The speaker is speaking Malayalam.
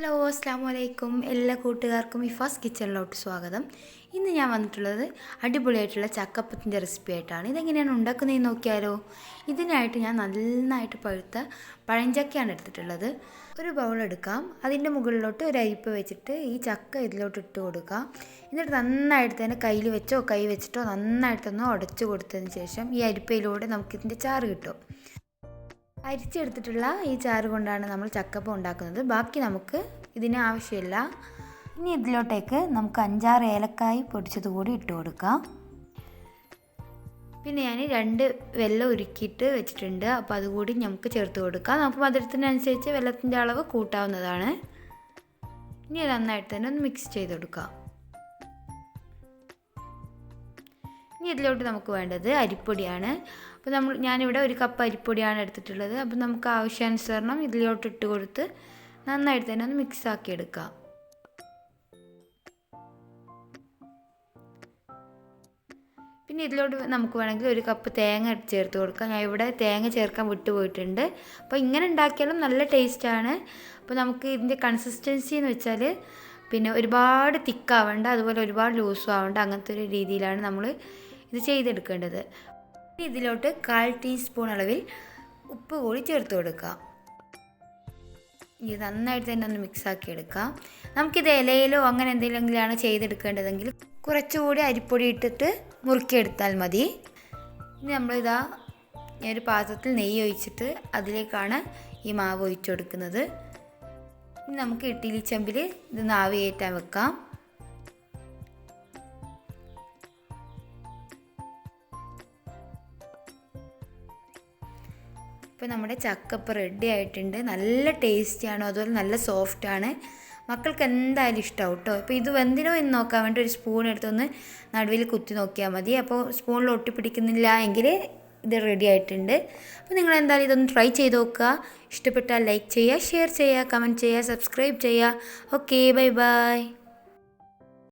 ഹലോ അസ്സാം വലൈക്കും എല്ലാ കൂട്ടുകാർക്കും ഇഫാസ് കിച്ചണിലോട്ട് സ്വാഗതം. ഇന്ന് ഞാൻ വന്നിട്ടുള്ളത് അടിപൊളിയായിട്ടുള്ള ചക്കപ്പത്തിന്റെ റെസിപ്പി ആയിട്ടാണ് ഇതെങ്ങനെയാണ് ഉണ്ടാക്കുന്നതെന്ന് നോക്കിയാലോ? ഇതിനായിട്ട് ഞാൻ നന്നായിട്ട് പഴുത്ത പഴഞ്ചക്കയാണ് എടുത്തിട്ടുള്ളത്. ഒരു ബൗൾ എടുക്കാം. അതിന്റെ മുകളിലോട്ട് ഒരു അരിപ്പ് വെച്ചിട്ട് ഈ ചക്ക ഇതിലോട്ട് ഇട്ട് കൊടുക്കാം. എന്നിട്ട് നന്നായിട്ട് തന്നെ കയ്യിൽ വെച്ചോ കൈ വെച്ചിട്ടോ നന്നായിട്ടൊന്ന് ഉടച്ചു കൊടുത്തതിന് ശേഷം ഈ അരിപ്പയിലൂടെ നമുക്കിതിന്റെ ചാറ് കിട്ടും. അരിച്ചെടുത്തിട്ടുള്ള ഈ ചാറ് കൊണ്ടാണ് നമ്മൾ ചക്കപ്പ ഉണ്ടാക്കുന്നത്. ബാക്കി നമുക്ക് ഇതിന് ആവശ്യമില്ല. ഇനി ഇതിലോട്ടേക്ക് നമുക്ക് അഞ്ചാറ് ഏലക്കായ് പൊടിച്ചത് കൂടി ഇട്ട് കൊടുക്കാം. പിന്നെ ഞാൻ രണ്ട് വെള്ളം ഉരുക്കിയിട്ട് വെച്ചിട്ടുണ്ട്. അപ്പോൾ അതുകൂടി നമുക്ക് ചേർത്ത് കൊടുക്കാം. നമുക്ക് മധുരത്തിനനുസരിച്ച് വെള്ളത്തിന്റെ അളവ് കൂട്ടാവുന്നതാണ്. ഇനി നന്നായിട്ട് തന്നെ ഒന്ന് മിക്സ് ചെയ്ത് കൊടുക്കാം. ഇനി ഇതിലോട്ട് നമുക്ക് വേണ്ടത് അരിപ്പൊടിയാണ്. അപ്പോൾ നമ്മൾ ഞാനിവിടെ ഒരു കപ്പ് അരിപ്പൊടിയാണ് എടുത്തിട്ടുള്ളത്. അപ്പോൾ നമുക്ക് ആവശ്യാനുസരണം ഇതിലോട്ട് ഇട്ട് കൊടുത്ത് നന്നായിട്ട് തന്നെ ഒന്ന് മിക്സ് ആക്കി എടുക്കാം. പിന്നെ ഇതിലോട്ട് നമുക്ക് വേണമെങ്കിൽ ഒരു കപ്പ് തേങ്ങ ചേർത്ത് കൊടുക്കാം. ഞാൻ ഇവിടെ തേങ്ങ ചേർക്കാൻ വിട്ടുപോയിട്ടുണ്ട് അപ്പോൾ ഇങ്ങനെ ഉണ്ടാക്കിയാലും നല്ല ടേസ്റ്റാണ് അപ്പോൾ നമുക്ക് ഇതിന്റെ കൺസിസ്റ്റൻസി എന്ന് വെച്ചാൽ പിന്നെ ഒരുപാട് തിക്കാവണ്ട അതുപോലെ ഒരുപാട് ലൂസും ആവണ്ട അങ്ങനത്തെ ഒരു രീതിയിലാണ് നമ്മൾ ഇത് ചെയ്തെടുക്കേണ്ടത്. ഇതിലോട്ട് കാൽ ടീസ്പൂൺ അളവിൽ ഉപ്പ് കൂടി ചേർത്ത് കൊടുക്കുക. ഇത് നന്നായിട്ട് തന്നെ ഒന്ന് മിക്സാക്കി എടുക്കാം. നമുക്കിത് ഇലയിലോ അങ്ങനെ എന്തെങ്കിലുമാണ് ചെയ്തെടുക്കേണ്ടതെങ്കിൽ കുറച്ചുകൂടി അരിപ്പൊടി ഇട്ടിട്ട് മുറുക്കിയെടുത്താൽ മതി. ഇനി നമ്മളിതാ ഒരു പാത്രത്തിൽ നെയ്യ് ഒഴിച്ചിട്ട് അതിലേക്കാണ് ഈ മാവ് ഒഴിച്ചു കൊടുക്കുന്നത്. ഇനി നമുക്ക് ഇഡ്ഡലി ചെമ്പിൽ ഇത് നാവ് കയറ്റാൻ വെക്കാം. ഇപ്പോൾ നമ്മുടെ ചക്കപ്പ് റെഡി ആയിട്ടുണ്ട്. നല്ല ടേസ്റ്റിയാണ് അതുപോലെ നല്ല സോഫ്റ്റാണ് മക്കൾക്ക് എന്തായാലും ഇഷ്ടമാവും കേട്ടോ അപ്പോൾ ഇത് വെന്തിനോ എന്ന് നോക്കാൻ വേണ്ടി ഒരു സ്പൂൺ എടുത്തൊന്ന് നടുവിൽ കുത്തി നോക്കിയാൽ മതി. അപ്പോൾ സ്പൂണിൽ ഒട്ടിപ്പിടിക്കുന്നില്ല എങ്കിൽ ഇത് റെഡി ആയിട്ടുണ്ട്. അപ്പോൾ നിങ്ങൾ എന്തായാലും ഇതൊന്ന് ട്രൈ ചെയ്ത് നോക്കുക. ഇഷ്ടപ്പെട്ടാൽ ലൈക്ക് ചെയ്യുക ഷെയർ ചെയ്യുക കമന്റ് ചെയ്യുക സബ്സ്ക്രൈബ് ചെയ്യുക. Okay bye bye